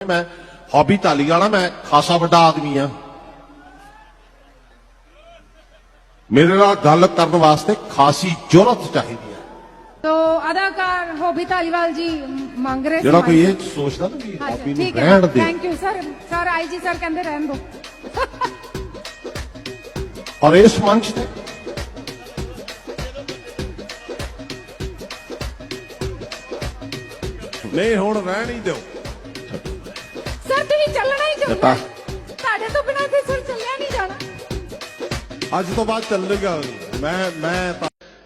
ਮੈਂ ਹੌਬੀ ਧਾਲੀ ਵਾਲਾ ਮੈਂ ਖਾਸਾ ਵੱਡਾ ਆਦਮੀ ਆ ਮੇਰੇ ਨਾਲ ਗੱਲ ਕਰਨ ਵਾਸਤੇ ਖਾਸੀ ਜੁਰਤ ਚਾਹੀਦੀ ਹੈ। ਤੋ ਅਦਾਕਾਰ ਹੋਬੀ ਧਾਲੀਵਾਲ ਜੀ ਮੰਗ ਰਹੇ ਜਿਹੜਾ ਕੋਈ ਇਹ ਸੋਚਦਾ ਨਾ ਵੀ ਹੌਬੀ ਨੂੰ ਬ੍ਰਾਂਡ ਦੇ। Thank you sir sir I G sir ਕਹਿੰਦੇ ਰਹਿਣ ਦੋ। ਔਰ ਇਸ ਮੰਚ ਤੇ ਨਹੀਂ ਹੁਣ ਰਹਿਣ ਹੀ ਦਿਓ। ਤੁਸੀਂ ਚੱਲਣਾ ਹੀ। ਚਾਹੁੰਦਾ ਤੁਹਾਡੇ ਤੋਂ ਬਿਨਾਂ ਤੇ ਸਰ ਚੱਲਿਆ ਨਹੀਂ ਜਾਣਾ। ਅੱਜ ਤੋਂ ਬਾਅਦ ਚੱਲੇਗਾ। ਮੈਂ ਮੈਂ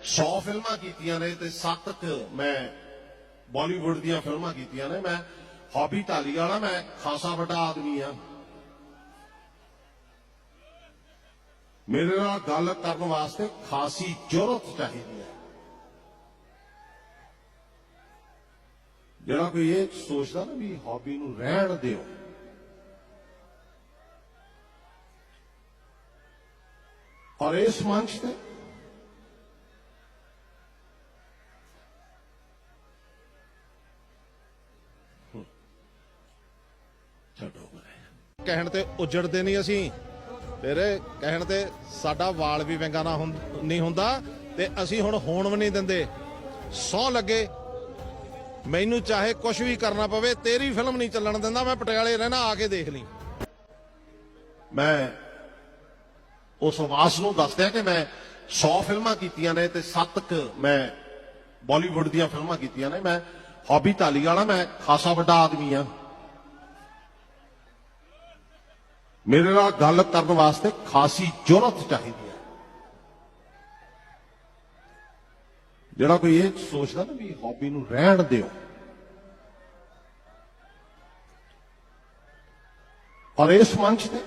100 ਫਿਲਮਾਂ ਕੀਤੀਆਂ ਨੇ ਤੇ 7 ਕੁ ਮੈਂ ਬਾਲੀਵੁੱਡ ਦੀਆਂ ਫਿਲਮਾਂ ਕੀਤੀਆਂ ਨੇ। ਮੈਂ ਹੌਬੀ ਢਾਲੀ ਵਾਲਾ ਮੈਂ ਖਾਸਾ ਵੱਡਾ ਆਦਮੀ ਆ ਮੇਰੇ ਨਾਲ ਗੱਲ ਕਰਨ ਵਾਸਤੇ ਖਾਸੀ ਜੁਰਤ ਚਾਹੀਦੀ ਹੈ। ਜਿਹੜਾ ਕੋਈ ਇਹ ਸੋਚਦਾ ਨਾ ਵੀ ਹੌਬੀ ਨੂੰ ਰਹਿਣ ਦਿਓ। ਔਰ ਇਸ ਮੰਚ ਤੇ ਛੱਡੋ ਮਰੇ ਕਹਿਣ ਤੇ ਉਜੜਦੇ ਨਹੀਂ ਅਸੀਂ। ਤੇਰੇ ਕਹਿਣ ਤੇ ਸਾਡਾ ਵਾਲ ਵੀ ਵਿੰਗਾ ਨਾ ਨਹੀਂ ਹੁੰਦਾ ਤੇ ਅਸੀਂ ਹੁਣ ਹੋਣ ਵੀ ਨਹੀਂ ਦਿੰਦੇ। ਸੌ ਲੱਗੇ। ਮੈਨੂੰ ਚਾਹੇ ਕੁਝ ਵੀ ਕਰਨਾ ਪਵੇ ਤੇਰੀ ਫਿਲਮ ਨਹੀਂ ਚੱਲਣ ਦਿੰਦਾ ਮੈਂ ਪਟਿਆਲੇ ਰਹਿਣਾ ਆ ਕੇ ਦੇਖ ਲਈ। ਮੈਂ ਉਸ ਵਾਸ ਨੂੰ ਦੱਸਦਿਆਂ ਕਿ ਮੈਂ 100 ਫਿਲਮਾਂ ਕੀਤੀਆਂ ਨੇ ਤੇ 7 ਕੁ ਮੈਂ ਬਾਲੀਵੁੱਡ ਦੀਆਂ ਫਿਲਮਾਂ ਕੀਤੀਆਂ ਨੇ। ਮੈਂ ਹੌਬੀ ਧਾਲੀ ਵਾਲਾ, ਮੈਂ ਖਾਸਾ ਵੱਡਾ ਆਦਮੀ ਆ। ਮੇਰੇ ਨਾਲ ਗੱਲ ਕਰਨ ਵਾਸਤੇ ਖਾਸੀ ਜੁਰਤ ਚਾਹੀਦੀ ਹੈ ਜਿਹੜਾ ਕੋਈ ਇਹ ਸੋਚਦਾ ਨਾ ਵੀ ਹੌਬੀ ਨੂੰ ਰਹਿਣ ਦਿਓ। ਔਰ ਇਸ ਮੰਚ ਤੇ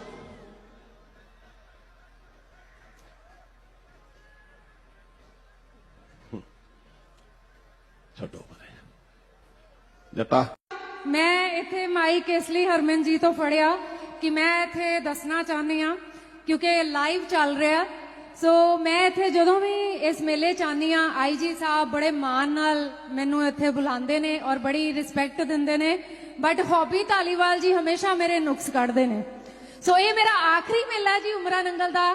ਛੱਡੋ ਜੱਟਾ। ਮੈਂ ਇੱਥੇ ਮਾਈਕ ਇਸ ਲਈ ਹਰਮਨ ਜੀ ਤੋਂ ਫੜਿਆ ਕਿ ਮੈਂ ਇੱਥੇ ਦੱਸਣਾ ਚਾਹੁੰਦੀ ਆ ਕਿਉਂਕਿ ਲਾਈਵ ਚੱਲ ਰਿਹਾ। ਸੋ ਮੈਂ ਇੱਥੇ ਜਦੋਂ ਵੀ ਇਸ ਮੇਲੇ ਚ ਆ ਆਈਜੀ ਸਾਹਿਬ ਬੜੇ ਮਾਣ ਨਾਲ ਮੈਨੂੰ ਇੱਥੇ ਬੁਲਾਉਂਦੇ ਨੇ ਔਰ ਬੜੀ ਰਿਸਪੈਕਟ ਦਿੰਦੇ ਨੇ। ਬਟ ਹੌਬੀ ਧਾਲੀਵਾਲ ਜੀ ਹਮੇਸ਼ਾ ਮੇਰੇ ਨੁਕਸ ਕੱਢਦੇ ਨੇ। ਸੋ ਇਹ ਮੇਰਾ ਆਖਰੀ ਮੇਲਾ ਜੀ ਉਮਰਾ ਨੰਗਲ ਦਾ।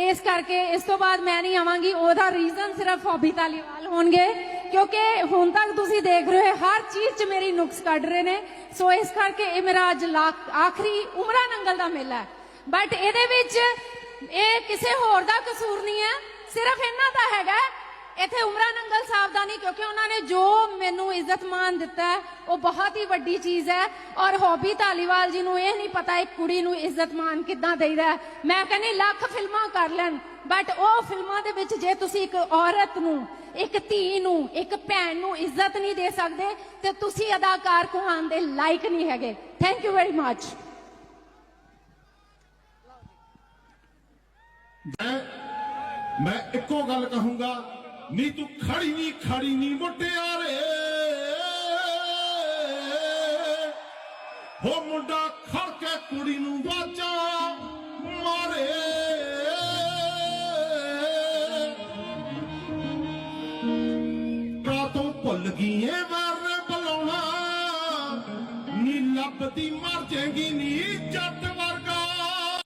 ਇਸ ਕਰਕੇ ਇਸ ਤੋਂ ਬਾਅਦ ਮੈਂ ਨਹੀਂ ਆਵਾਂਗੀ। ਉਹਦਾ ਰੀਜ਼ਨ ਸਿਰਫ ਹੌਬੀ ਧਾਲੀਵਾਲ ਹੋਣਗੇ। ਕਿਉਂਕਿ ਹੁਣ ਤੱਕ ਤੁਸੀਂ ਦੇਖ ਰਹੇ ਹੋ, ਹਰ ਚੀਜ਼ 'ਚ ਮੇਰੀ ਨੁਕਸ ਕੱਢ ਰਹੇ ਨੇ। ਸੋ ਇਸ ਕਰਕੇ ਇਹ ਮੇਰਾ ਅੱਜ ਲਾ- ਆਖਰੀ ਉਮਰਾ ਨੰਗਲ ਦਾ ਮੇਲਾ ਹੈ। ਬਟ ਇਹਦੇ ਵਿੱਚ ਇਹ ਕਿਸੇ ਹੋਰ ਦਾ ਕਸੂਰ ਨਹੀਂ ਹੈ। ਸਿਰਫ ਇਹਨਾਂ ਦਾ ਹੈਗਾ ਇੱਥੇ ਉਮਰਾ ਨੰਗਲ ਸਾਹਿਬ ਦਾ ਨਹੀਂ, ਕਿਉਂਕਿ ਉਹਨਾਂ ਨੇ ਜੋ ਮੈਨੂੰ ਇੱਜ਼ਤ ਮਾਨ ਦਿੱਤਾ ਹੈ, ਉਹ ਬਹੁਤ ਹੀ ਵੱਡੀ ਚੀਜ਼ ਹੈ। ਔਰ ਹੌਬੀ ਧਾਲੀਵਾਲ ਜੀ ਨੂੰ ਇਹ ਨਹੀਂ ਪਤਾ ਇੱਕ ਕੁੜੀ ਨੂੰ ਇੱਜ਼ਤ ਮਾਨ ਕਿੱਦਾਂ ਦੇਈਦਾ ਮੈਂ ਕਹਿੰਦੀ, ਲੱਖ ਫਿਲਮਾਂ ਕਰ ਲੈਣ ਬਟ ਉਹ ਫਿਲਮਾਂ ਦੇ ਵਿੱਚ ਜੇ ਤੁਸੀਂ ਇੱਕ ਔਰਤ ਨੂੰ, ਇੱਕ ਧੀ ਨੂੰ, ਇੱਕ ਭੈਣ ਨੂੰ ਇੱਜ਼ਤ ਨਹੀਂ ਦੇ ਸਕਦੇ, ਤੇ ਤੁਸੀਂ ਅਦਾਕਾਰ ਕਹਾਣ ਦੇ ਲਾਇਕ ਨਹੀਂ ਹੈਗੇ। ਥੈਂਕ ਯੂ ਵੈਰੀ ਮੱਚ ਮੈਂ ਇੱਕੋ ਗੱਲ ਕਹੂੰਗਾ ਨੀ ਤੂੰ ਖੜੀ ਨਹੀਂ ਖੜੀ ਨਹੀਂ ਮੁੰਡਿਆਰੇ ਹੋ ਮੁੰਡਾ ਖੜ ਕੇ ਕੁੜੀ ਨੂੰ ਵਾਜਾ ਮਾਰੇ। ਕਾਤੋਂ ਭੁੱਲ ਗਈ ਏ ਵਾਰ ਬੁਲਾਉਣਾ, ਨੀ ਲੱਭਦੀ ਮਰ ਜਾਏਗੀ, ਨੀ ਜੱਟ